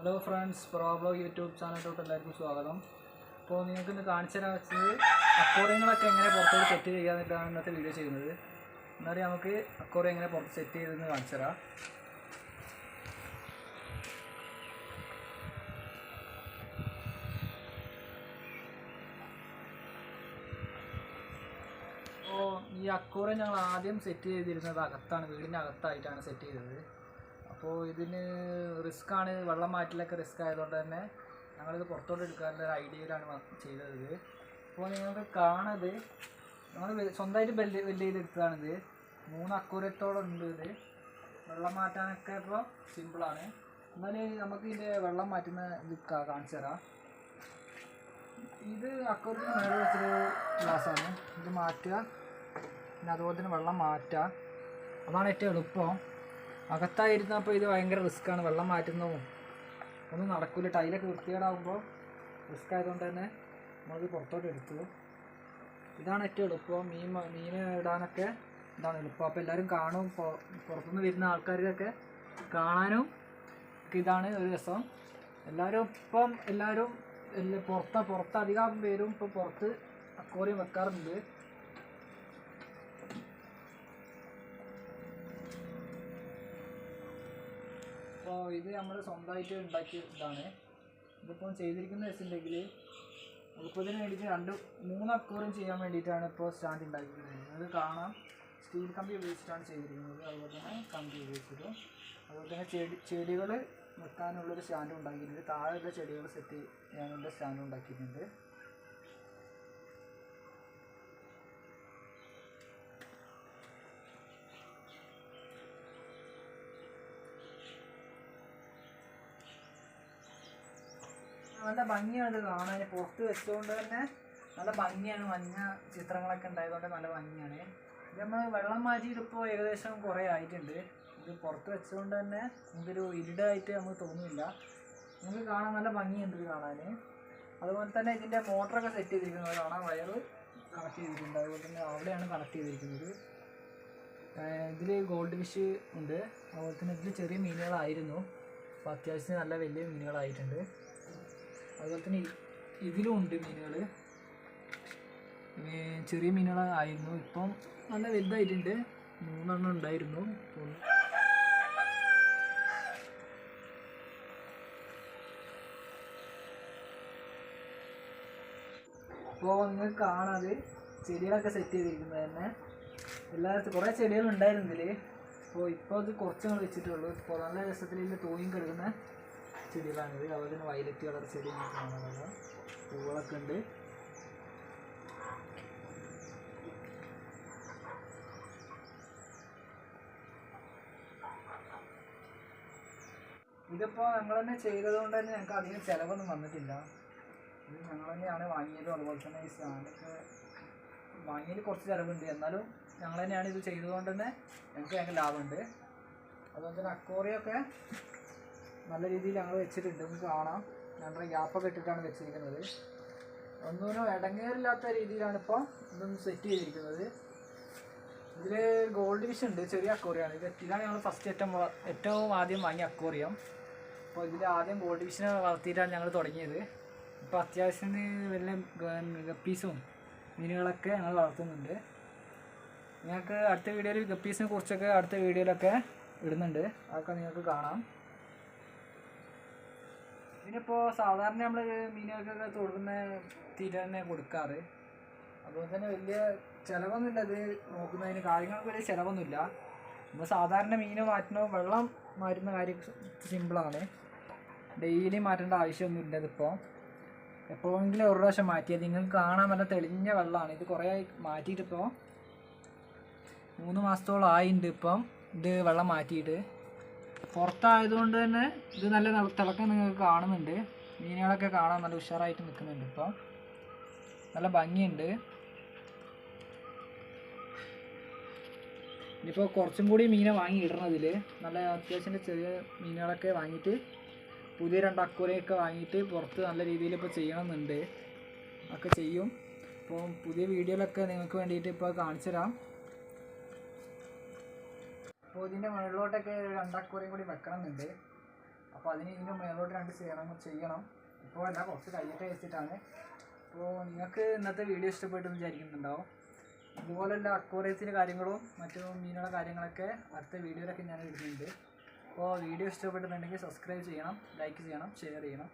Hello friends പ്രോബ്ലോ YouTube ചാനലിലോട്ട് എല്ലാവർക്കും സ്വാഗതം. അപ്പോൾ നിങ്ങൾക്ക് ഇന്ന് കാണിച്ചു തരാൻ വെച്ചത് അക്കോറിയങ്ങളൊക്കെ എങ്ങനെ പുറത്തോട്ട് സെറ്റ് ചെയ്യുക എന്നിട്ടാണ് ഇന്നത്തെ വീഡിയോ ചെയ്യുന്നത്. എന്നാലും നമുക്ക് അക്കോറിയം എങ്ങനെ പുറത്ത് സെറ്റ് ചെയ്തെന്ന് കാണിച്ചു തരാം. അപ്പോൾ ഈ അക്കോറിയം ഞങ്ങൾ ആദ്യം സെറ്റ് ചെയ്തിരുന്നത് അകത്താണ് വീടിന്റെ അകത്തായിട്ടാണ് സെറ്റ് ചെയ്തത്. അപ്പോൾ ഇതിന് റിസ്ക് ആണ് വെള്ളം മാറ്റിലൊക്കെ റിസ്ക് ആയതുകൊണ്ട് തന്നെ ഞങ്ങളിത് പുറത്തോട്ട് എടുക്കാനുള്ള ഒരു ഐഡിയയിലാണ് ചെയ്തത്. അപ്പോൾ നിങ്ങൾക്ക് കാണത് ഞങ്ങൾ സ്വന്തമായിട്ട് ബെല്ല് ബെല്ല് ചെയ്തെടുത്തതാണിത്. മൂന്ന് അക്കൂരത്തോളം ഉണ്ട് ഇത്. വെള്ളം മാറ്റാനൊക്കെ ഇപ്പോൾ സിമ്പിളാണ്. എന്നാലും നമുക്ക് ഇതിന്റെ വെള്ളം മാറ്റുന്ന ഇത് കാണിച്ചു തരാം. ഇത് അക്കൂരത്തിന് മേലെ വെച്ചൊരു ഗ്ലാസ്സാണ് ഇത് മാറ്റുക. പിന്നെ അതുപോലെ തന്നെ വെള്ളം മാറ്റുക. അതാണ് ഏറ്റവും എളുപ്പം. അകത്തായിരുന്നപ്പോൾ ഇത് ഭയങ്കര റിസ്ക്കാണ് വെള്ളം മാറ്റുന്നതും ഒന്നും നടക്കില്ല ടൈലൊക്കെ വൃത്തികേടാകുമ്പോൾ റിസ്ക് ആയതുകൊണ്ട് തന്നെ നമ്മളത് പുറത്തോട്ട് എടുത്തു. ഇതാണ് ഏറ്റവും എളുപ്പം. മീൻ മീൻ ഇടാനൊക്കെ ഇതാണ് എളുപ്പം. അപ്പോൾ എല്ലാവരും കാണും. പുറത്തുനിന്ന് വരുന്ന ആൾക്കാർക്കൊക്കെ കാണാനും ഇതാണ് ഒരു രസം. എല്ലാവരും ഇപ്പം എല്ലാവരും എല്ലാ പുറത്ത് പുറത്ത് അധികം പേരും ഇപ്പോൾ പുറത്ത് അക്വറിയം വെക്കാറുണ്ട് അപ്പോൾ ഇത് നമ്മൾ സ്വന്തമായിട്ട് ഉണ്ടാക്കിയ ഇതാണ്. ഇതിപ്പോൾ ചെയ്തിരിക്കുന്ന വെച്ചിട്ടുണ്ടെങ്കിൽ ഇപ്പോൾ ഇതിന് വേണ്ടിയിട്ട് രണ്ട് മൂന്ന് അക്കൂറും ചെയ്യാൻ വേണ്ടിയിട്ടാണ് ഇപ്പോൾ സ്റ്റാൻഡ് ഉണ്ടാക്കിയിരിക്കുന്നത്. അത് കാണാം. സ്റ്റീൽ കമ്പി ഉപയോഗിച്ചിട്ടാണ് ചെയ്തിരിക്കുന്നത്. അതുപോലെ തന്നെ കമ്പി ഉപയോഗിച്ചിട്ടും. അതുപോലെ തന്നെ ചെടി ചെടികൾ വെക്കാനുള്ളൊരു സ്റ്റാൻഡ് ഉണ്ടാക്കിയിട്ടുണ്ട്. താഴെയുള്ള ചെടികൾ സെറ്റ് ചെയ്യാനുള്ള സ്റ്റാൻഡ് ഉണ്ടാക്കിയിട്ടുണ്ട്. നല്ല ഭംഗിയാണ് കാണാൻ. പുറത്ത് വെച്ചുകൊണ്ട് തന്നെ നല്ല ഭംഗിയാണ് മഞ്ഞ ചിത്രങ്ങളൊക്കെ ഉണ്ടായതുകൊണ്ട് നല്ല ഭംഗിയാണ്. ഇത് നമ്മൾ വെള്ളം മാറ്റിയിട്ടിപ്പോൾ ഏകദേശം കുറേ ആയിട്ടുണ്ട്. ഇത് പുറത്ത് വെച്ചുകൊണ്ട് തന്നെ നമുക്കൊരു ഇരുടായിട്ട് നമുക്ക് തോന്നുന്നില്ല. നമുക്ക് കാണാൻ നല്ല ഭംഗിയുണ്ട് ഇത് കാണാൻ അതുപോലെ തന്നെ ഇതിന്റെ മോട്ടറൊക്കെ സെറ്റ് ചെയ്തിരിക്കുന്നത് കാണാൻ വയർ കണക്ട് ചെയ്തിട്ടുണ്ട്. അതുപോലെ തന്നെ അവിടെയാണ് കണക്ട് ചെയ്തിരിക്കുന്നത്. ഇതിൽ ഗോൾഡ് ഫിഷ് ഉണ്ട്. അതുപോലെ തന്നെ ഇതിൽ ചെറിയ മീനുകളായിരുന്നു. അപ്പോൾ അത്യാവശ്യം നല്ല വലിയ മീനുകളായിട്ടുണ്ട്. അതുപോലെ തന്നെ ഇതിലും ഉണ്ട് മീനുകൾ ചെറിയ മീനുകളായിരുന്നു. ഇപ്പം നല്ല വലുതായിട്ടുണ്ട്. മൂന്നെണ്ണം ഉണ്ടായിരുന്നു. അപ്പോൾ അങ്ങ് കാണാതെ ചെടികളൊക്കെ സെറ്റ് ചെയ്തിരിക്കുന്നത് തന്നെ. എല്ലായിടത്തും കുറേ ഇതിൽ അപ്പോൾ ഇപ്പോൾ അത് കുറച്ച് വെച്ചിട്ടുള്ളൂ. ഇപ്പോൾ നല്ല രസത്തിൽ തൂങ്ങി കിടക്കുന്ന. ചെടികളാണിത് അതുപോലെ തന്നെ വയലറ്റ് കളർ ചെടി കാണാനുള്ള പൂവുകളൊക്കെ ഉണ്ട്. ഇതിപ്പോൾ ഞങ്ങൾ തന്നെ ചെയ്തത് കൊണ്ട് തന്നെ ഞങ്ങൾക്ക് അധികം ചിലവൊന്നും വന്നിട്ടില്ല. ഇത് ഞങ്ങൾ തന്നെയാണ് വാങ്ങിയതും. അതുപോലെ തന്നെ ഈ സ്റ്റാൻഡൊക്കെ വാങ്ങിയതിൽ കുറച്ച് ചിലവുണ്ട്. എന്നാലും ഞങ്ങൾ തന്നെയാണ് ഇത് ചെയ്തതുകൊണ്ട് തന്നെ ഞങ്ങൾക്ക് ഞങ്ങൾക്ക് ലാഭമുണ്ട്. അതുപോലെ തന്നെ അക്കോറിയൊക്കെ നല്ല രീതിയിൽ ഞങ്ങൾ വെച്ചിട്ടുണ്ട്. നിങ്ങൾക്ക് കാണാം. ഞങ്ങളുടെ ഗ്യാപ്പൊക്കെ ഇട്ടിട്ടാണ് വെച്ചിരിക്കുന്നത്. ഒന്നിനും ഇടങ്ങേറില്ലാത്ത രീതിയിലാണ് ഇപ്പോൾ ഇതൊന്ന് സെറ്റ് ചെയ്തിരിക്കുന്നത്. ഇതിൽ ഗോൾഡ് ഫിഷ് ഉണ്ട്. ചെറിയ അക്കോറിയാണ് ഇത് ഇതാണ് ഞങ്ങൾ ഫസ്റ്റ് ഏറ്റവും ഏറ്റവും ആദ്യം വാങ്ങിയ അക്കോറിയം അപ്പോൾ ഇതിൽ ആദ്യം ഗോൾഡ് ഫിഷിനെ വളർത്തിയിട്ടാണ് ഞങ്ങൾ തുടങ്ങിയത്. ഇപ്പോൾ അത്യാവശ്യം വലിയ ഗപ്പീസും മീനുകളൊക്കെ ഞങ്ങൾ വളർത്തുന്നുണ്ട്. നിങ്ങൾക്ക് അടുത്ത വീഡിയോയിൽ ഗപ്പീസിനെ കുറിച്ചൊക്കെ അടുത്ത വീഡിയോയിലൊക്കെ ഇടുന്നുണ്ട്. അതൊക്കെ നിങ്ങൾക്ക് കാണാം. ഇതിനിപ്പോൾ സാധാരണ നമ്മൾ മീനുകൾക്കൊക്കെ തൊടുന്ന തീറ്റ തന്നെ കൊടുക്കാറ്. അതുപോലെ തന്നെ വലിയ ചിലവൊന്നുമില്ല ഇത് നോക്കുന്നതിന്. കാര്യങ്ങൾക്ക് വലിയ ചിലവൊന്നുമില്ല. നമ്മൾ സാധാരണ മീൻ മാറ്റുന്ന വെള്ളം മാറ്റുന്ന കാര്യം സിമ്പിളാണ്. ഡെയിലി മാറ്റേണ്ട ആവശ്യമൊന്നുമില്ല ഇതിപ്പോൾ എപ്പോഴെങ്കിലും ഒരു പ്രാവശ്യം മാറ്റിയത് നിങ്ങൾക്ക് കാണാൻ നല്ല തെളിഞ്ഞ വെള്ളമാണ്. ഇത് കുറേ മാറ്റിയിട്ടിപ്പോൾ മൂന്ന് മാസത്തോളം ആയിട്ടുണ്ട് ഇപ്പം ഇത് വെള്ളം മാറ്റിയിട്ട്. പുറത്തായതുകൊണ്ട് തന്നെ ഇത് നല്ല തിളക്കം നിങ്ങൾക്ക് കാണുന്നുണ്ട്. മീനുകളൊക്കെ കാണാൻ നല്ല ഉഷാറായിട്ട് നിൽക്കുന്നുണ്ട് ഇപ്പോൾ നല്ല ഭംഗിയുണ്ട്. ഇനിയിപ്പോൾ കുറച്ചും കൂടി മീനെ വാങ്ങി ഇടണതിൽ നല്ല അത്യാവശ്യം ചെറിയ മീനുകളൊക്കെ വാങ്ങിയിട്ട് പുതിയ രണ്ട് അക്കൂരയൊക്കെ വാങ്ങിയിട്ട് പുറത്ത് നല്ല രീതിയിൽ ഇപ്പോൾ ചെയ്യണമെന്നുണ്ട്. ഒക്കെ ചെയ്യും. അപ്പോൾ പുതിയ വീഡിയോയിലൊക്കെ നിങ്ങൾക്ക് വേണ്ടിയിട്ട് ഇപ്പോൾ കാണിച്ചു തരാം അപ്പോൾ ഇതിന്റെ മുകളിലോട്ടൊക്കെ രണ്ട് അക്കൂരയും കൂടി വെക്കണമെന്നുണ്ട്. അപ്പോൾ അതിന് ഇതിന്റെ മേലോട്ട് രണ്ട് ചെയ്യണം ചെയ്യണം. ഇപ്പോൾ അല്ല കുറച്ച് കഴിഞ്ഞിട്ട് വെച്ചിട്ടാണ്. അപ്പോൾ നിങ്ങൾക്ക് ഇന്നത്തെ വീഡിയോ ഇഷ്ടപ്പെട്ടെന്ന് വിചാരിക്കുന്നുണ്ടാവും. ഇതുപോലെയുള്ള അക്വറേസിന്റെ കാര്യങ്ങളും മറ്റു മീനുള്ള കാര്യങ്ങളൊക്കെ അടുത്ത വീഡിയോയിലൊക്കെ ഞാൻ ഇടുന്നുണ്ട്. അപ്പോൾ വീഡിയോ ഇഷ്ടപ്പെട്ടിട്ടുണ്ടെങ്കിൽ സബ്സ്ക്രൈബ് ചെയ്യണം ലൈക്ക് ചെയ്യണം ഷെയർ ചെയ്യണം.